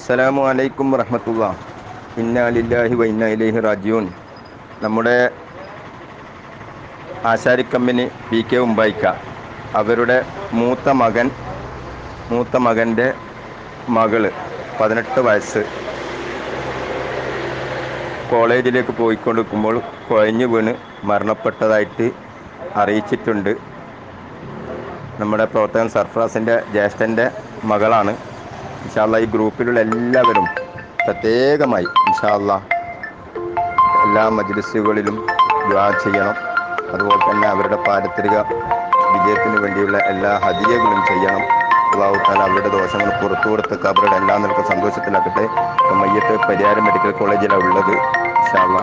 അസ്സലാമു അലൈക്കും വറഹമത്തുള്ള. ഇന്നാലില്ലാഹി ലില്ലാഹി വ ഇന്നാ ഇലൈഹി റാജിയൂൻ നമ്മുടെ ആശാരി കമ്പനി പി കെ ഉമ്പായിക്ക. അവരുടെ മൂത്ത മകൻ മൂത്ത മകന്റെ മകൾ പതിനെട്ട് വയസ്സ്. കോളേജിലേക്ക് പോയിക്കൊണ്ടിരിക്കുമ്പോൾ കുഴഞ്ഞു വീണ് മരണപ്പെട്ടതായിട്ട് അറിയിച്ചിട്ടുണ്ട്. നമ്മുടെ പ്രവർത്തകൻ സർഫറാസിന്റെ ജ്യേഷ്ഠന്റെ മകളാണ്. ഇൻഷാല്ല ഈ ഗ്രൂപ്പിലുള്ള എല്ലാവരും പ്രത്യേകമായി ഇൻഷാല്ല എല്ലാ മജ്ലിസുകളിലും ദ്വാ ചെയ്യണം. അതുപോലെ തന്നെ അവരുടെ പാരത്രിക വിജയത്തിന് വേണ്ടിയുള്ള എല്ലാ ഹദിയകളും ചെയ്യണം. അള്ളാഹുത്താല അവരുടെ ദോഷങ്ങൾ പുറത്തു കൊടുത്ത് അവരുടെ എല്ലാ നിലക്കും സന്തോഷത്തിലാക്കട്ടെ മയ്യത്ത് പരിയാരം മെഡിക്കൽ കോളേജിലാണ് ഉള്ളത് ഇൻഷാല്ല